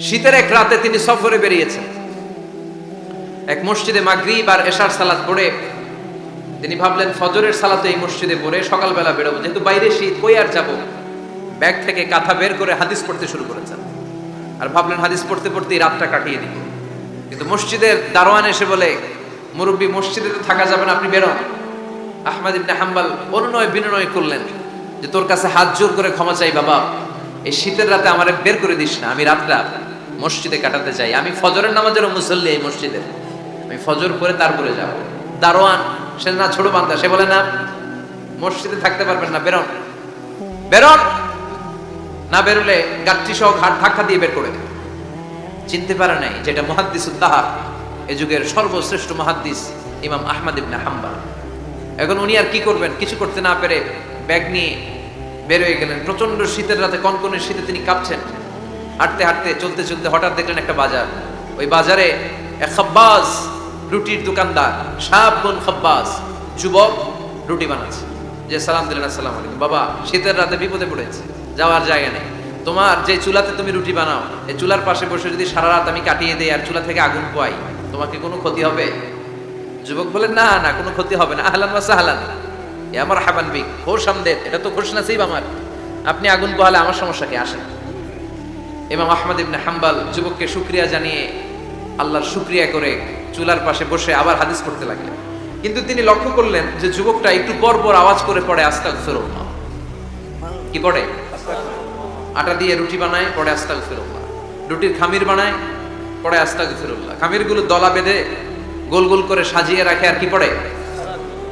শীতের এক রাতে তিনি সফরে বেরিয়েছেন। এক মসজিদে মাগরিব আর এশার সালাত পড়ে তিনি ভাবলেন, ফজরের সালাতে এই মসজিদে পড়ে সকালবেলা বেরোবো। যেহেতু বাইরে শীত, কই আর যাব? ব্যাগ থেকে কাঁথা বের করে হাদিস পড়তে শুরু করেছেন। আর ভাবলেন, হাদিস পড়তে পড়তেই রাতটা কাটিয়ে দিব। কিন্তু মসজিদের দারোয়ান এসে বলে, মুরব্বী, মসজিদে তো থাকা যাবে না, আপনি বেরোন। আহমদ ইবনে হাম্বাল অনুনয় বিনয় করলেন যে, তোর কাছে হাত জোর করে ক্ষমা চাই বাবা। এই শীতের রাতে আমারে বের করে দিস না, আমি রাতটা মসজিদে কাটাতে চাই আমি ফজরের নামাজেরও মুসল্লি এই মসজিদে। আমি ফজর করে তারপরে যাব। দারোয়ান, সে না ছোট বান্দা, সে বলে না, মসজিদে থাকতে পারবেন না, বেরোন। বেরোন! না বেরোলে গাঠটি সহ ঘাট ধাক্কা দিয়ে বের করে দেবে চিনতে পারে নাই যেটা মহাদ্দিস উদ্দাহার এ যুগের সর্বশ্রেষ্ঠ মহাদ্দিস ইমাম আহমদ ইবনে হাম্বাল। এখন উনি আর কি করবেন? কিছু করতে না পেরে ব্যাগ নিয়ে বের হয়ে গেলেন। প্রচণ্ড শীতের রাতে, কনকনের শীতে তিনি কাঁপছেন। হাঁটতে হাঁটতে, চলতে চলতে হঠাৎ দেখলেন একটা বাজার। ওই বাজারে রুটির দোকানদার সাবন খাব্বাস যুবক রুটি বানাচ্ছে। যে সালাম দিলেন, আসসালাম আলাইকুম। বাবা, শীতের রাতে বিপদে পড়েছে, যাওয়ার জায়গা নেই। তোমার যে চুলাতে তুমি রুটি বানাও এই চুলার পাশে বসে যদি সারা রাত আমি কাটিয়ে দেই আর চুলা থেকে আগুন পোয়াই তোমাকে কোনো ক্ষতি হবে? যুবক বলে না না, কোনো ক্ষতি হবে না। আহলান সাহলান। এ আমার হাবান বিক। খোশ আমদের, এটা তো খোশ নাসিব আমার। আপনি আগুন পোহালে আমার সমস্যা কি? আসে না ইমাম আহমদ ইবনে হাম্বাল যুবককে শুক্রিয়া জানিয়ে আল্লাহর শুক্রিয়া করে চুলার পাশে বসে আবার হাদিস করতে লাগলেন। কিন্তু তিনি লক্ষ্য করলেন যে যুবকটা একটু পর পর আওয়াজ করে পড়ে আস্তাক ফেরোল্লাহ কি পড়ে? আটা দিয়ে রুটি বানায়, পড়ে আস্তাক ফেরোল্লাহ রুটির খামির বানায়, পড়ে আস্তাক ফেরোল্লাহ খামিরগুলো দলা বেঁধে গোল গোল করে সাজিয়ে রাখে আর কি পড়ে?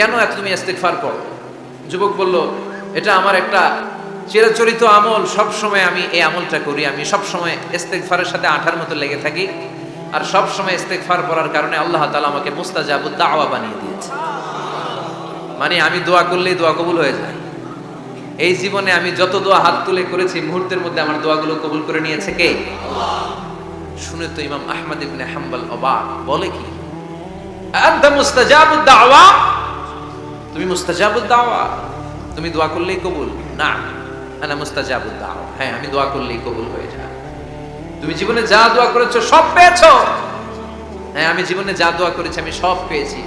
কেন এত তুমি ইস্তেগফার করো? যুবক বলল, এটা আমার একটা চিরাচরিত আমল। সব সময় আমি এই আমলটা করি। আমি সব সময় ইস্তেগফারের সাথে আঠার মতো লেগে থাকি। আর সব সময় ইস্তেগফার করার কারণে আল্লাহ তালা আমাকে মুস্তাজাবুদ দাওয়া বানিয়ে দিয়েছে। মানে আমি দোয়া করলেই দোয়া কবুল হয়ে যায়। এই জীবনে আমি যত দোয়া হাত তুলে করেছি, মুহূর্তের মধ্যে আমার দোয়াগুলো কবুল করে নিয়েছে কে? শুনে তো ইমাম আহমদ ইবনে হাম্বল অবাক। বলে কি? আনতা মুস্তাজাবুদ দাওয়া? তুমি মুস্তাজাবুল দাওয়া? তুমি দোয়া করলেই কবুল? না। আনা মুস্তাজাবুদ দাওয়া। হ্যাঁ আমি দোয়া করলেই কবুল হয়ে যায়। তুমি জীবনে যা দোয়া করেছ সব পেয়েছ? হ্যাঁ আমি জীবনে যা দোয়া করেছি আমি সব পেয়েছি।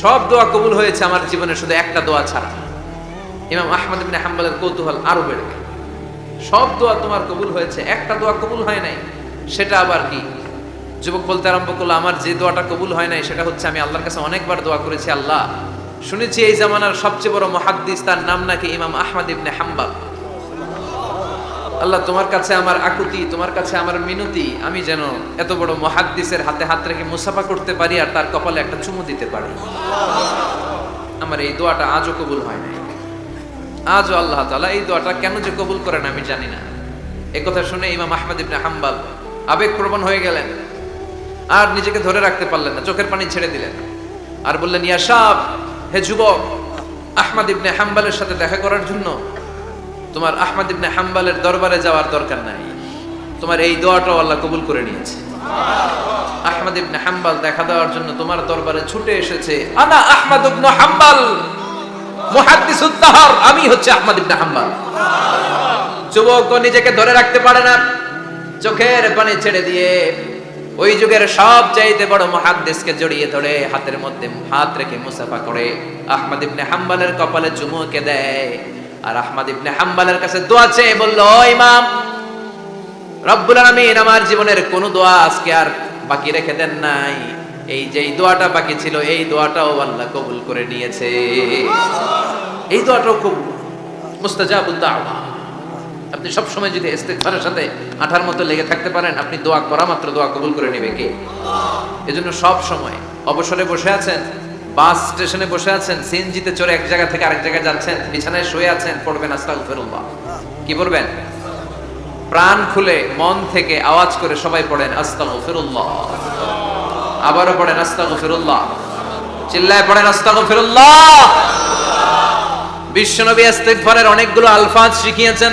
সব দোয়া কবুল হয়েছে আমার জীবনে, শুধু একটা দোয়া ছাড়া। ইমাম আহমদ ইবনে হাম্বলের কৌতূহল আরও বেড়ে গেল। সব দোয়া তোমার কবুল হয়েছে, একটা দোয়া কবুল হয় নাই। সেটা আবার কি? যুবক বলতে আরম্ভ করল, আমার যে দোয়াটা কবুল হয় নাই, সেটা হচ্ছে আমি আল্লাহর কাছে অনেকবার দোয়া করেছি, আল্লাহ শুনেছি এই জামানার সবচেয়ে বড় মহাদ্দিস, তার নাম নাকি ইমাম আহমদ ইবনে হাম্বাল। আল্লাহ, তোমার কাছে আমার আকুতি, তোমার কাছে আমার মিনতি, আমি যেন এত বড় মহাদ্দিসের হাতে হাত রেখে মুসাফা করতে পারি আর তার কপালে একটা চুমু দিতে পারি। আমার এই দোয়াটা আজও কবুল হয় নাই। আজও আল্লাহ তাআলা এই দোয়াটা কেন যে কবুল করেন আমি জানি না। এই কথা শুনে ইমাম আহমদ ইবনে হাম্বাল আবেগপ্রবণ হয়ে গেলেন। আর নিজেকে ধরে রাখতে পারলেন না, চোখের পানি ছেড়ে দিলেন। আর বললেন, ইয়া সাব হে যুবক, আহমদ ইবনে হাম্বালের সাথে দেখা করার জন্য তোমার আহমদ ইবনে হাম্বালের দরবারে যাওয়ার দরকার নাই। তোমার এই দোয়াটাও আল্লাহ কবুল করে নিয়েছে। আহমদ ইবনে হাম্বাল দেখা দেওয়ার জন্য তোমার দরবারে ছুটে এসেছে, আনা আহমদ ইবনে হাম্বাল, মুহাদ্দিসুদ দাহর আমি হচ্ছে আহমদ ইবনে হাম্বাল। যুবক নিজেকে ধরে রাখতে পারে না, চোখের পানি ছেড়ে দিয়ে ওই যুগের সব চাইতে বড় মহাদ্দেশকে জড়িয়ে ধরে হাতের মধ্যে হাত রেখে মুসাফা করে। আহমদ ইবনে হাম্বালের কপালে চুমুকে দেয়। আর আহমদ ইবনে হাম্বালের কাছে দোয়া চেয়ে বলল, "ও ইমাম, রব্বুল আলামিন, আমার জীবনের কোন দোয়া আজকে আর বাকি রেখে দেন নাই। এই যে দোয়াটা বাকি ছিল, এই দোয়াটাও আল্লাহ কবুল করে নিয়েছে। এই দোয়াটাও কবুল মুস্তাজাবুদ দাওয়া। আপনি সব সময় যদি ইস্তেগফারের সাথে আঠার মতো লেগে থাকতে পারেন, আপনি দোয়া করা মাত্র দোয়া কবুল করে নেবে কে? এজন্য সব সময় অবসরে বসে আছেন, বাস স্টেশনে বসে আছেন, সিএনজিতে চড়ে এক জায়গা থেকে আরেক জায়গায় যাচ্ছেন, বিছানায় শুয়ে আছেন, পড়বেন আস্তাগফিরুল্লাহ। কি পড়বেন প্রাণ খুলে মন থেকে আওয়াজ করে সবাই পড়েন আস্তাগফিরুল্লাহ। আবারও পড়েন আস্তাগফিরুল্লাহ। চিল্লায় পড়েন আস্তাগফিরুল্লাহ। বিশ্বনবী ইস্তেগফারের অনেকগুলো আলফাজ শিখিয়েছেন।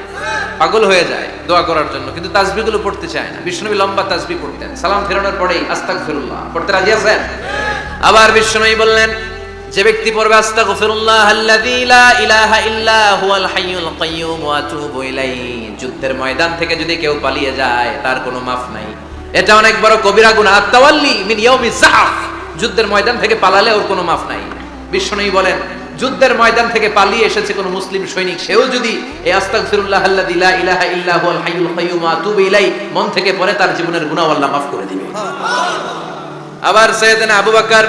পাগল হয়ে যায় দোয়া করার জন্য, কিন্তু তাসবিগুলো পড়তে চায় না। বিষ্ণুবী লম্বা তাজবি পড়তেন। সালাম ফেরানোর পরেই আস্তাগফিরুল্লাহ। পড়তে রাজি আছেন? আবার বিষ্ণুবী বললেন, যে ব্যক্তি পড়বে আস্তাগফিরুল্লাহ আল্লাযী লা ইলাহা ইল্লা হুয়াল হাইয়ুল ওয়া যুদ্ধের ময়দান থেকে যদি কেউ পালিয়ে যায়, তার কোনো মাফ নাই। এটা অনেক বড় কবিরা গুনাহ। আত-তাওয়াল্লি মিন ইয়াউমি যুদ্ধের ময়দান থেকে পালালে ওর কোনো মাফ নাই। বিষ্ণুবী বলেন যুদ্ধের ময়দান থেকে পালিয়ে এসেছে কোন মুসলিম সৈনিক। সেও যদি মন থেকে পড়ে তার জীবনের আল্লাহ মাফ করে দিবে। আবার সৈয়দনা আবু বকর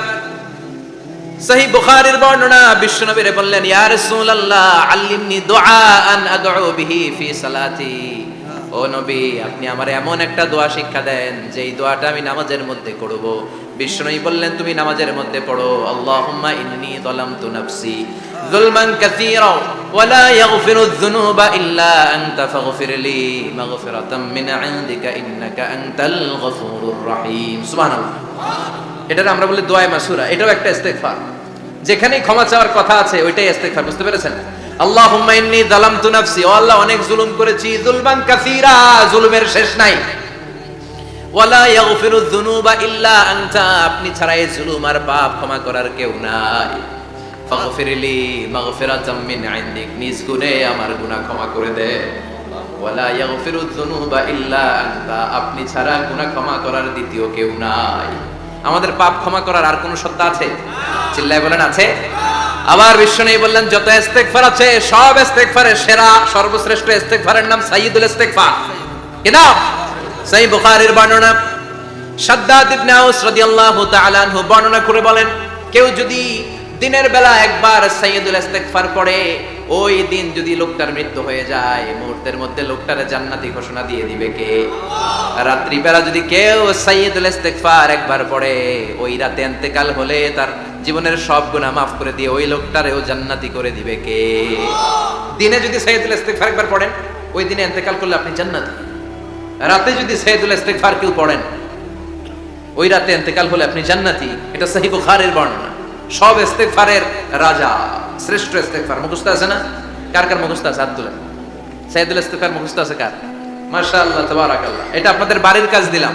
সহি বুখারীর বর্ণনা, বিশ্বনবীর বললেন, ইয়া রাসূলুল্লাহ, আল্লিমনি দুআআন আদউ বিহি ফি সালাতি। ও নবী, আপনি আমার এমন একটা দোয়া শিক্ষা দেন, যেই দোয়াটা আমি নামাজের মধ্যে করব। বিশ্বনবী বললেন, তুমি নামাজের মধ্যে পড়ো। আল্লাহুম্মা ইন্নী যালামতু নাফসি যুলমান কাসীরা এটার আমরা বলি দোয়ায় মাসুরা। এটাও একটা ইস্তেগফার। যেখানেই ক্ষমা চাওয়ার কথা আছে, ওইটাই ইস্তেগফার, বুঝতে পেরেছেন? আল্লাহুম্মা ইন্নী যালামতু নাফসি। ও আল্লাহ, অনেক জুলুম করেছি। যুলমান কাসীরা, জুলুমের শেষ নাই। ওয়ালা ইয়াগফিরু যুনুবা ইল্লা আনতা। আপনি ছাড়া এই জুলুম আর পাপ ক্ষমা করার কেউ নাই। ফাগফিরলি মাগফিরাতাম মিন ইনদিক। নিজ গুণে আমার গুনাহ ক্ষমা করে দে। ওয়ালা ইয়াগফিরু যুনুবা ইল্লা আনতা। আপনি ছাড়া গুনাহ ক্ষমা করার দ্বিতীয় কেউ নাই। আমাদের পাপ ক্ষমা করার আর কোন সত্তা আছে? চিল্লায় বলেন, আছে। আবার বিশ্বনেই বললেন, যত ইস্তেগফার আছে, সব ইস্তেগফারের সেরা, সর্বশ্রেষ্ঠ ইস্তেগফারের নাম সাইয়্যিদুল ইস্তেগফার। কি নাম সহিহ বুখারীর বর্ণনা। শাদ্দাদ ইবনে আউস রাদিয়াল্লাহু তাআলা আনহু বর্ণনা করে বলেন, কেউ যদি দিনের বেলা একবার সাইয়্যিদুল ইস্তেগফার পড়ে, ওই দিন যদি লোকটার মৃত্যু হয়ে যায়, মুহূর্তের মধ্যে লোকটারে জান্নাতি ঘোষণা দিয়ে দিবে কে? রাত্রি বেলা যদি কেউ সাইয়্যিদুল ইস্তেগফার একবার পড়ে, ওই রাতে ইন্তেকাল হলে তার জীবনের সব গুনাহ মাফ করে দিয়ে ওই লোকটারেও জান্নাতি করে দিবে কে? দিনে যদি সাইয়্যিদুল ইস্তেগফার একবার পড়েন, ওই দিনে ইন্তেকাল করলে আপনি জান্নাতি। রাতে যদি সাইয়্যিদুল ইস্তেগফার কেউ পড়েন, ওই রাতে ইন্তেকাল হলে আপনি জান্নাতি। এটা সহিহ বুখারীর বর্ণনা। সব ইস্তেগফারের রাজা, শ্রেষ্ঠ ইস্তেগফার। মুখস্থ আছে না? কার কার মুখস্থ আছে? হাত তুলেন সাইয়্যিদুল ইস্তেগফার মুখস্থ আছে কার? মাশাআল্লাহ, তাবারাকাল্লাহ। এটা আপনাদের বাড়ির কাজ দিলাম।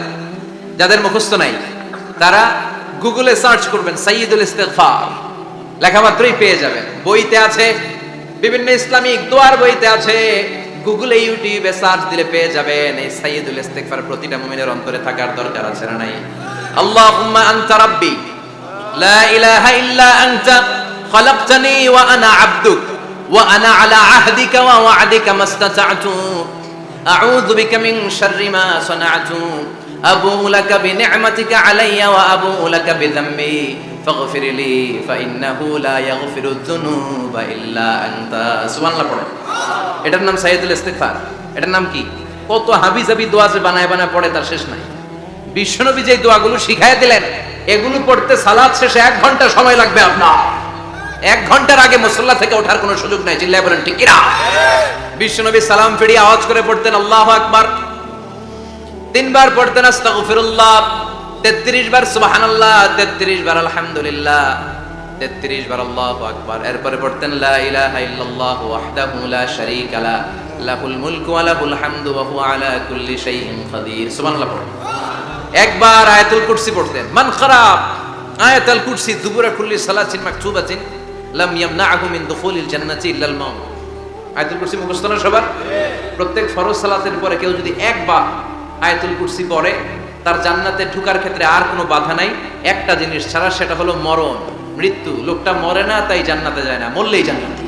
যাদের মুখস্থ নাই, তারা গুগলে সার্চ করবেন সাইয়্যিদুল ইস্তেগফার। লেখা মাত্রই পেয়ে যাবেন। বইতে আছে, বিভিন্ন ইসলামিক দোয়ার বইতে আছে। গুগলে, ইউটিউবে সার্চ দিলে পেয়ে যাবেন। এই সাইয়্যিদুল ইস্তেগফার প্রতিটা মুমিনের অন্তরে থাকার দরকার আছে না নাই? আল্লাহুম্মা আনতা রাব্বি, লা ইলাহা ইল্লা আনতা, খলাকতানি ওয়া আনা আবদুক, ওয়া আনা আলা আহদিকা ওয়া ওয়া'দিকা মাস্তাতা'তু। আউযু বিকা মিন শাররি মা সানা'তু আবুউ লাকা বিনি'মাতিকা আলাইয়া ওয়া পড়ে। এটার নাম সাইয়্যিদুল ইস্তিগফার। এটার নাম কি? কত হাবিজাবি দোয়া যে বানায় বানায় পড়ে তার শেষ নাই। বিশ্বনবী যে দোয়াগুলো শিখায় দিলেন, এগুলো পড়তে সালাদ শেষে এক ঘণ্টা সময় লাগবে আপনার। এক ঘণ্টার আগে মুসল্লা থেকে ওঠার কোনো সুযোগ নাই। চিল্লায় বলেন ঠিক কিনা বিশ্বনবী সালাম ফিরিয়ে আওয়াজ করে পড়তেন, আল্লাহু আকবার। তিনবার পড়তেন, আস্তাগফিরুল্লাহ। 33 বার, সুবহানাল্লাহ। 33 বার, আলহামদুলিল্লাহ। 33 বার, আল্লাহু আকবার। এরপরে পড়তেন, লা ইলাহা ইল্লাল্লাহু ওয়াহদাহু লা শারীকা লা লাহুল মুলকু ওয়া লাহুল হামদু ওয়া হুয়া আলা কুল্লি শাইইন কাদির সুবহানাল্লাহ পড়েন। একবার আয়াতুল কুরসি পড়তেন, মান খারাপ আয়াতুল কুরসি দুবুরা কুল্লি সালাতিন মাকতুবাতিন, লাম ইয়ামনাহু মিন দুখুলিল জান্নাতি ইল্লাল মাউত। আয়তুল কুরসি মুখস্থ না সবার? প্রত্যেক ফরজ সালাতের পরে কেউ যদি একবার আয়তুল কুরসি পরে তার জান্নাতে ঢুকার ক্ষেত্রে আর কোনো বাধা নাই। একটা জিনিস ছাড়া, সেটা হলো মরণ। মৃত্যু। লোকটা মরে না, তাই জান্নাতে যায় না। মরলেই জান্নাত।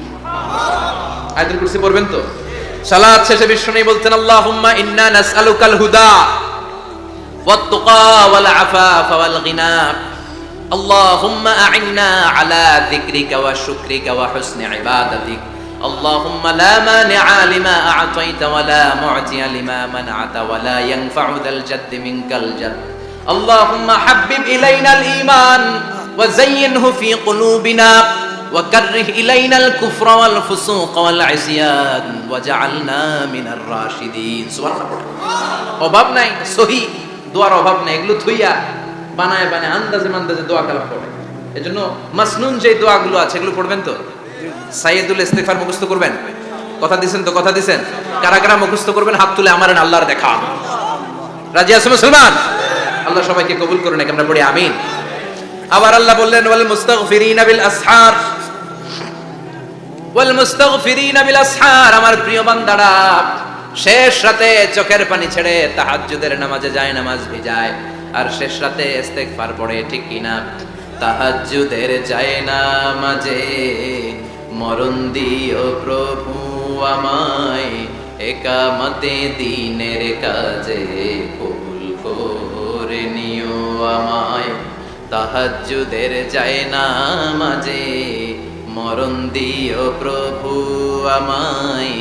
আয়তুল কুরসি পড়বেন তো? সালাত শেষে বিশ্বনী বলতেন, আল্লাহুম্মা ইন্না নাসআলুকাল হুদা ওয়াত-তুকা ওয়াল আফাফা ওয়াল গিনা আল্লাহুম্মা আ'ইনা আলা যিকরিকা ওয়া শুকরিকা ওয়া হুসনি اللهم لا مانع لما أعطيت ولا معطي لما منعت ولا ينفع ذا الجد منك الجد اللهم حبب إلينا الإيمان وزينه في قلوبنا وكره إلينا الكفر والفسوق والعصيان وجعلنا من الراشدين سبحان الله অভাব নাই সহি দোয়ার অভাব নাই এগুলো থুইয়া বানায় বানায় আন্দাজে মান্দাজে দোয়া কালাম পড়ে এজন্য মাসনুন যে দোয়াগুলো আছে এগুলো পড়বেন তো সাইয়েদুল ইস্তেগফার মুখস্থ করবেন? কথা দিছেন তো কথা দিছেন? কারা কারা মুখস্থ করবেন? হাত তুলে আমার আল্লাহর দেখা। রাজি আছো মুসলমান? আল্লাহ সবাইকে কবুল করুন আমরা পড়ি, আমিন। আবার আল্লাহ বললেন, ওয়াল মুস্তাগফিরিনা বিল আসহার। ওয়াল মুস্তাগফিরিনা বিল আসহার। আমার প্রিয় বান্দারা, শেষ রাতে চোখের পানি ছেড়ে তাহাজ্জুদের নামাজে যায়, নামাজ ভিজায়। আর শেষ রাতে ইস্তেগফার পড়ে, ঠিক কিনা? তাহাজ্জুদের যায় নামাজে মরণ দিও প্রভু আমায়, একামতে দিনের কাজে কবুল করে নিও আমায়। তাহাজ্জুদের যায় নামাজে মরণ দিও প্রভু আমায়,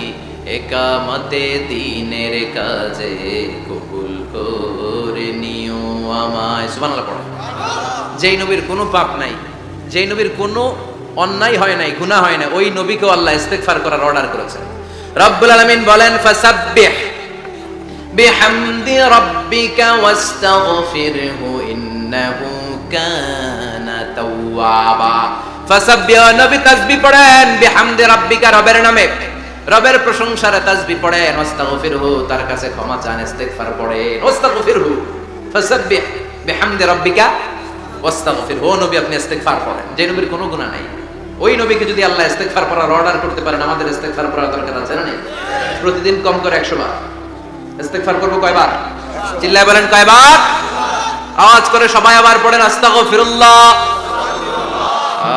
একামতে দিনের কাজে কবুল করে নিও আমায়। সুবহানাল্লাহ, পড়ো। যেই নবীর কোনো পাপ নাই, যেই নবীর কোনো অন্যায় হয় নাই, গুনাহ হয় না ওই নবীকে আল্লাহ ইস্তেগফার করার অর্ডার করেছেন। রব্বুল আলামিন বলেন, ফাসাব্বিহ বিহামদি রাব্বিকা ওয়াস্তাগফিরহু ইন্নাহু কানা তাওয়াবা। ফাসাব্বিহ, নবী তাসবিহ পড়েন, বিহামদি রাব্বিকা রবের নামে। রবের প্রশংসারে তাসবিহ পড়েন, ওয়াস্তাগফিরহু, তার কাছে ক্ষমা চান, ইস্তেগফার পড়েন ওয়াস্তাগফিরহু। ফাসাব্বিহ বিহামদি রাব্বিকা ওয়াস্তাগফির ও নবী আপনি ইস্তেগফার করেন। যে নবীর কোনো গুনাহ নাই। ওই নবীকে যদি আল্লাহ ইস্তেগফার করার অর্ডার করতে পারেন, আমাদের ইস্তেগফার করার দরকার আছে না প্রতিদিন কম করে 100 বার। ইস্তেগফার করব কয়বার? চিল্লায় বলেন কয়বার? আওয়াজ করে সবাই আবার পড়েন, আস্তাগফিরুল্লাহ।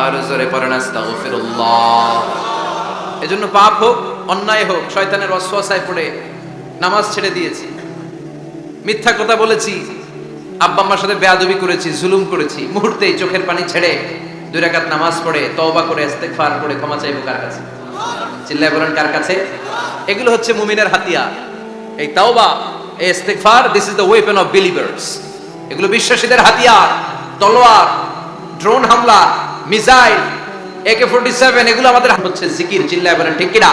আর জোরে পড়েন, আস্তাগফিরুল্লাহ। পাপ হোক, অন্যায় হোক, শয়তানের ওয়াসওয়াসায় পড়ে নামাজ ছেড়ে দিয়েছি। মিথ্যা কথা বলেছি। আব্বা আম্মার সাথে বেয়াদবি করেছি, জুলুম করেছি, মুহূর্তেই চোখের পানি ছেড়ে দুই রাকাত নামাজ পড়ে, তওবা করে, ইস্তেগফার করে ক্ষমা চাইব কার কাছে? চিল্লায় বলেন কার কাছে? এগুলো হচ্ছে মুমিনের হাতিয়ার। এই তাওবা, এই ইস্তেগফার this is the weapon of believers এগুলো বিশ্বাসীদের হাতিয়ার, তলোয়ার ড্রোন হামলা, মিসাইল একে ফোর্টি সেভেন, এগুলো আমাদের হচ্ছে জিকির, চিল্লায় বলেন ঠিক কিনা?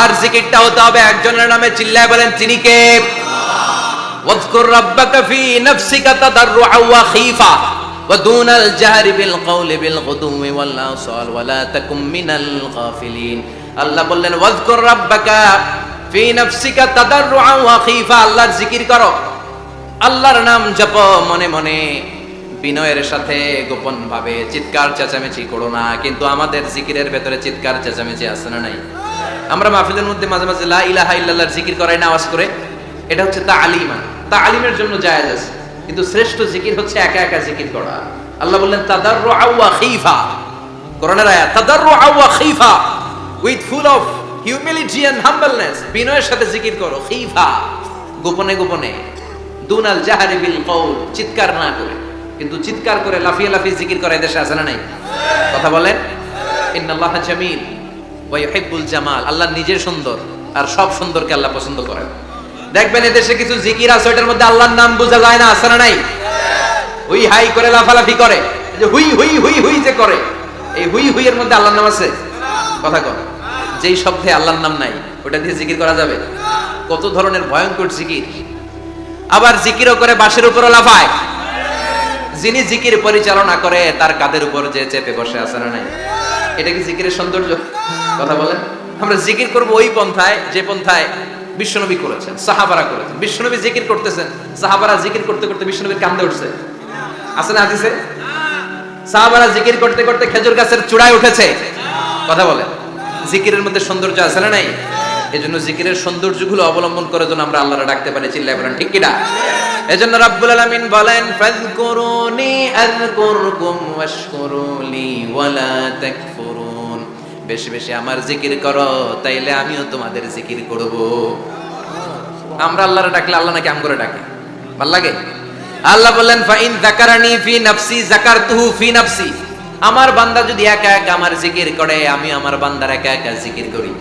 আর জিকিরটা হতে হবে একজনের নামে, চিল্লায় বলেন তিনি কে? واذكر ربك في نفسك تضرعا وخيفا ودون الجهر بالقول بالغدو والآصال ولا تكن من الغافلين আল্লাহ বললেন ওয়াজকুর রাব্বাকা ফি নাফসিকা তাদাররুআ ওয়া খীফা আল্লাহর জিকির করো আল্লাহর নাম জপ মনে মনে বিনয়ের সাথে গোপন ভাবে চিৎকার চেঁচামেচি করো না কিন্তু আমাদের জিকিরের ভেতরে চিৎকার চেঁচামেচি আছে না নাই আমরা মাহফিলের মধ্যে মাঝে মাঝে লা ইলাহা ইল্লাল্লাহর জিকির করাই না আওয়াজ করে এটা হচ্ছে তালিমা। তালিমের জন্য জায়েজ আছে। কিন্তু শ্রেষ্ঠ জিকির হচ্ছে একা একা জিকির করা। আল্লাহ বললেন তাদাররু আওয়া খিফা। কোরআনের আয়াত তাদাররু আওয়া খিফা। With full of humility and humbleness বিনয়ের সাথে জিকির করো, খিফা। গোপনে গোপনে। দুনাল জাহারি বিল কওল, চিৎকার না করে। কিন্তু চিৎকার করে লাফিয়ে লাফিয়ে জিকির করে দেশে আছে না নাই? কথা বলেন? ইন্নাল্লাহ জামিল ওয়া ইউহিব্বুল জামাল। আল্লাহ নিজের সুন্দর, আর সব সুন্দরকে আল্লাহ পছন্দ করেন। দেখবেন এদেশে কিছু জিকির আছে, ওইটার মধ্যে আল্লাহর নাম বোঝা যায় না, আছে না নাই? হুই হাই করে লাফালাফি করে যে হুই হুই হুই হুই যে করে, এই হুই হুই এর মধ্যে আল্লাহর নাম আছে? কথা কর যেই শব্দে আল্লাহর নাম নাই ওটা দিয়ে জিকির করা যাবে? কত ধরনের ভয়ঙ্কর জিকির। আবার জিকিরও করে বাসের উপরও লাফায়। যিনি জিকির পরিচালনা করে, তার কাদের উপর যে চেপে বসে, আছে না নাই? এটা কি জিকিরের সৌন্দর্য? কথা বলেন। আমরা জিকির করব ওই পন্থায়, যে পন্থায় বিশ্বনবী করেছেন, সাহাবারা করেছেন। বিশ্বনবী জিকির করতেছেন, সাহাবারা জিকির করতে করতে বিশ্বনবীর কান্দে উঠছে। আছে না হাদিসে? সাহাবারা জিকির করতে করতে খেজুর গাছের চূড়ায় উঠেছে। কথা বলেন। জিকিরের মধ্যে সৌন্দর্য আছে না নাই? এজন্য জিকিরের সৌন্দর্যগুলো অবলম্বন করে যেন আমরা আল্লাহরে ডাকতে পারি, চিল্লায় বলেন, ঠিক কিনা এজন্য রাব্বুল আলামিন বলেন, ফাযকুরুনি আযকুরকুম ওয়াশকুরুলি ওয়ালা তাকফুরুন। বেশি বেশি আমার জিকির করো, তাইলে আমিও তোমাদের জিকির করব। আমরা আল্লাহরে ডাকলে আল্লাহ নাকি আম করে ডাকে? ভালো লাগে? আল্লাহ বললেন, ফাইন যাকারানি ফি নাফসি, যাকারতুহু ফি নাফসি। আমার বান্দা যদি একা একা আমার জিকির করে, আমি আমার বান্দার একা একা জিকির করি।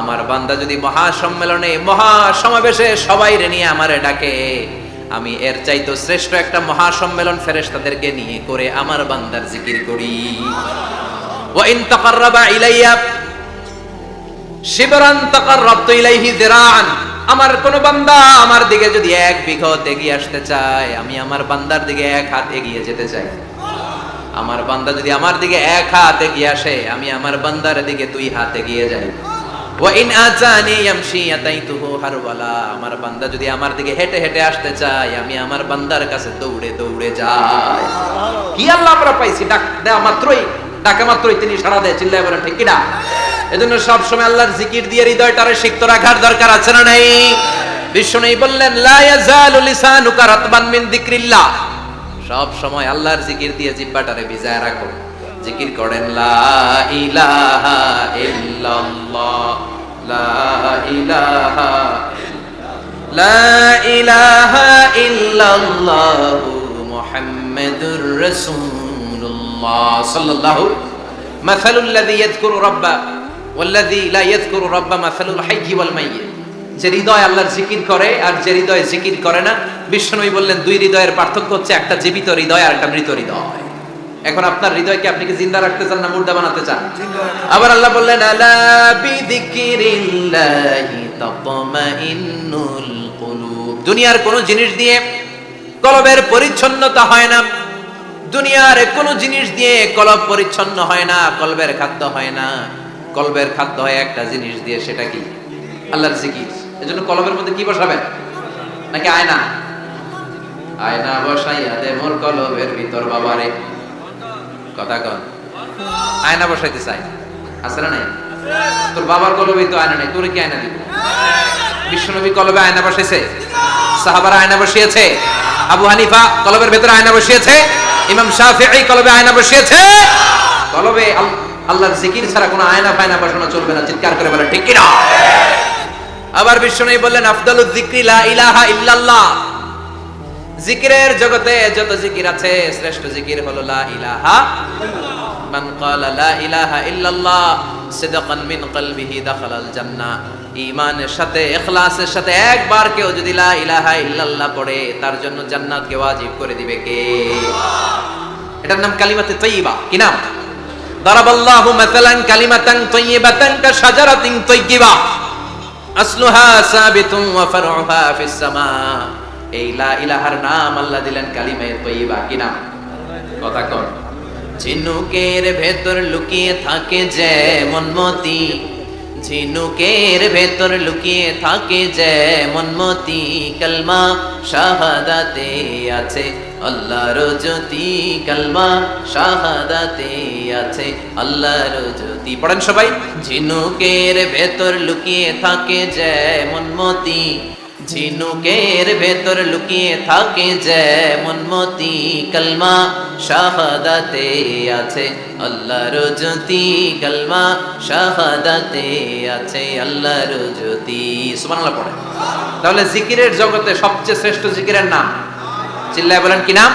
আমার বান্দা যদি মহা সম্মেলনে মহা সমাবেশে সবাই রে নিয়ে আমারে ডাকে, আমি এর চাইতো শ্রেষ্ঠ একটা মহা সম্মেলন ফেরেশতাদেরকে নিয়ে করে আমার বান্দার জিকির করি। তাকাররাবতু ইলাইহি যিরাআন, আমার কোন বান্দা আমার দিকে যদি এক বিঘত এগিয়ে আসতে চায়, আমি আমার বান্দার দিকে এক হাত এগিয়ে যেতে চাই। আমার বান্দা যদি আমার দিকে এক হাত এগিয়ে আসে, আমি আমার বান্দার দিকে দুই হাত এগিয়ে যাই। ওয়া ইন আজানি ইয়ামশি হারওয়ালা, আমার বান্দা যদি আমার দিকে হেঁটে হেঁটে আসতে চায়, আমি আমার বান্দার কাছে দৌড়ে দৌড়ে যাই। কি আল্লাহ আমরা পাইছি? ডাক দেওয়া মাত্রই ডাকা মাত্রই তিনি সাড়া দেয়, চিল্লায় বলেন, ঠিক কিনা? এজন্য সব সময় আল্লাহর জিকির দিয়ে হৃদয়টারে সিক্ত রাখার দরকার আছে না নাই? বিশ্ব নেই বললেন, লা ইয়াজালু লিসানুকা রাতবান মিন যিকরিল্লাহ। সব সময় আল্লাহর জিকির দিয়ে জিব্বাটারে ভিজায় রাখো। জিকির করেন, লা ইলাহা ইল্লাল্লাহ। লা ইলাহা লা ইলাহা ইল্লাল্লাহ মুহাম্মাদুর রাসূলুল্লাহ সাল্লাল্লাহু মাসালুল লাযী ইয়াযকুরু রাব্বা ওয়াল্লাযী লা ইয়াযকুরু রাব্বা মাসালুল হাইয়্যি ওয়াল মাইয়্যিত। যে হৃদয় আল্লাহর জিকির করে আর যে হৃদয় জিকির করে না, বিশ্বনবী বললেন, দুই হৃদয়ের পার্থক্য হচ্ছে একটা জীবিত হৃদয় আর একটা মৃত হৃদয়। এখন আপনার হৃদয়কে আপনি কি জিন্দা রাখতে চান না মুর্দা বানাতে চান? আবার আল্লাহ বললেন, আলা বিযিকিরিল্লাহি তাতমাইন্নুল কুলুব। দুনিয়ার কোন জিনিস দিয়ে কলবের পরিচ্ছন্নতা হয় না। দুনিয়ার কোন জিনিস দিয়ে কলব পরিচ্ছন্ন হয় না, কলবের খাদ্য হয় না। কলবের খাদ্য হয় একটা জিনিস দিয়ে, সেটা কি? আল্লাহর জিকির। এজন্য কলবের মধ্যে কি বসাবেন? নাকি আয়না? আয়না বসাইয়া দে মোর কলবের ভিতর, বাবারে। কথা কন। আয়না বসাইতে চাই। আছে না নাই? তোর বাবার কলবে তো আয়না নাই, তোর কি আয়না দিব? বিশ্বনবী কলবে আয়না বসেছে সাহাবারা আয়না বসিয়েছে? আবু হানিফা কলবের ভেতরে আয়না বসিয়েছে? ইমাম শাফিঈ কলবে আয়না বসিয়েছে। কলবে আল্লাহর জিকির ছাড়া কোনো আয়না ফায়না বসানো চলবে না, চিৎকার করে বলে, ঠিক কিনা? আবার বিশ্বনবী বললেন আফদালুজ যিকরি লা ইলাহা ইল্লাল্লাহ। জিকিরের জগতে যত জিকির আছে, শ্রেষ্ঠ জিকির হলো লা ইলাহা মান ক্বালা লা ইলাহা ইল্লাল্লাহ মিন কলবিহি দাখালাল জান্নাহ। ঈমানের সাথে, ইখলাসের সাথে একবার কেউ যদি লা ইলাহা ইল্লাল্লাহ পড়ে, তার জন্য জান্নাতকে ওয়াজিব করে দিবে কে? এটার নাম কালিমাতে তাইয়্যিবা কি নাম? দারাবাল্লাহু কালিমাতান কা শাজারাতিন আসলুহা সাবিতুন ওয়া ফিস সামা। এই লা ইলাহার নাম আল্লাহ দিলেন কালিমে তৈবা কি নাম? কথা কর ঝিনুকের ভেতর লুকিয়ে থাকে যে মনমতি। ঝিনুকের ভেতর লুকিয়ে থাকে যে মনমতি কলমা, শাহাদাতে আছে আল্লাহর জ্যোতি কলমা, শাহাদাতে আছে আল্লাহর জ্যোতি। পড়েন সবাই। ঝিনুকের ভেতর লুকিয়ে থাকে যে মনমতি ঝিনুকের ভেতর লুকিয়ে থাকে যেমন মতি কলমা শাহাদাতে আছে আল্লাহর জ্যোতি কলমা শাহাদাতে আছে আল্লাহর জ্যোতি। সুবহানাল্লাহ পড়ে। তাহলে জিকিরের জগতে সবচেয়ে শ্রেষ্ঠ জিকিরের নাম? চিল্লায় বলেন কি নাম?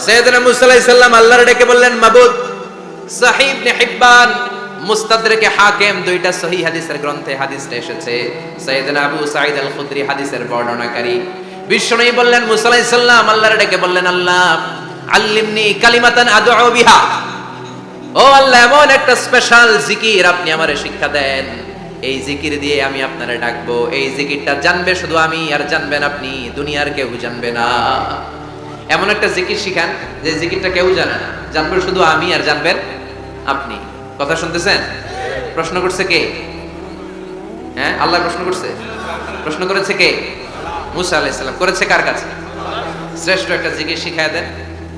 সৈয়দনা মুসা আলাইহিস সালাম আল্লাহর ডেকে বললেন মাবুদ সাহিব ইবনে হিব্বান মুস্তাদরেকে হাকিম দুইটা সহি হাদিসের গ্রন্থে এসেছে। সাইয়েদনা আবু সাঈদ আল হাদিসের বর্ণনাকারী। বললেন আল্লাহর ডেকে বললেন, আল্লাহ, আল্লিমনি কালিমাতান বিহা। ও আল্লাহ, এমন একটা স্পেশাল জিকির আপনি আমারে শিক্ষা দেন। এই জিকির দিয়ে আমি আপনারে ডাকবো। এই জিকিরটা জানবে শুধু আমি আর জানবেন আপনি, দুনিয়ার কেউ জানবে না। এমন একটা জিকির শিখান, যে জিকিরটা কেউ জানে না। জানবে শুধু আমি আর জানবেন আপনি। কথা শুনতেছেন? প্রশ্ন করছে কে? হ্যাঁ আল্লাহ প্রশ্ন করছে। প্রশ্ন করেছে কে? মুসা আলাইসাল্লাম করেছে কার কাছে? শ্রেষ্ঠ একটা জিকির শিখায় দেন,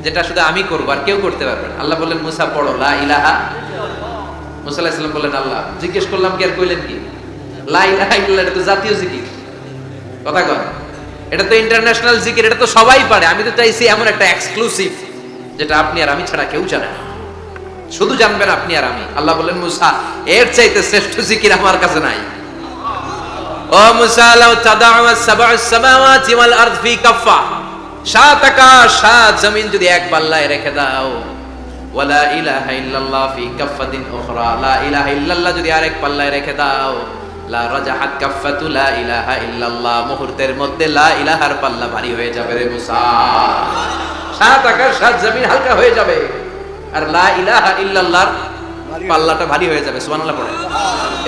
যেটা শুধু আমি করব আর কেউ করতে পারবে আল্লাহ বললেন, মুসা, পড়ো, লা ইলাহা মুসা আলাইসাল্লাম বললেন, আল্লাহ, জিজ্ঞেস করলাম কি আর কইলেন কি? লা ইলাহা ইল্লাল্লাহ, এটা তো জাতীয় জিকির। কথা কয় এটা তো ইন্টারন্যাশনাল জিকির, এটা তো সবাই পারে। আমি তো চাইছি এমন একটা এক্সক্লুসিভ যেটা আপনি আর আমি ছাড়া কেউ জানে না। শুধু জানবেন আপনি আর আমি। আল্লাহ বললেন, মুসা, এর চাইতে শ্রেষ্ঠ জিকির আমার কাছে নাই। ও মুসা, লাউ তাদাউ আস-সাবউ আস-সামাওয়াতি ওয়াল আরদ ফি কাফফা। সাত আকাশ, সাত জমিন যদি এক পাল্লায় রেখে দাও। ওয়ালা ইলাহা ইল্লাল্লাহ ফি কাফফাতিন উখরা। লা ইলাহা ইল্লাল্লাহ যদি আরেক পাল্লায় রেখে দাও। লা রাজাহাত কাফফাতু লা ইলাহা ইল্লাল্লাহ। মুহূর্তের মধ্যে লা ইলাহার পাল্লা ভারী হয়ে যাবে রে মুসা। সাত আকাশ, সাত জমিন হালকা হয়ে যাবে। আর লা ইলাহা ইল্লাল্লাহর পাল্লাটা ভারী হয়ে যাবে, সুবহানাল্লাহ পড়ে।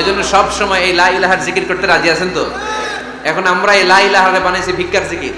এজন্য সব সময় এই লা ইলাহার জিকির করতে রাজি আছেন তো? এখন আমরা এই লা ইলাহারে বানাইছি ভিক্ষার জিকির।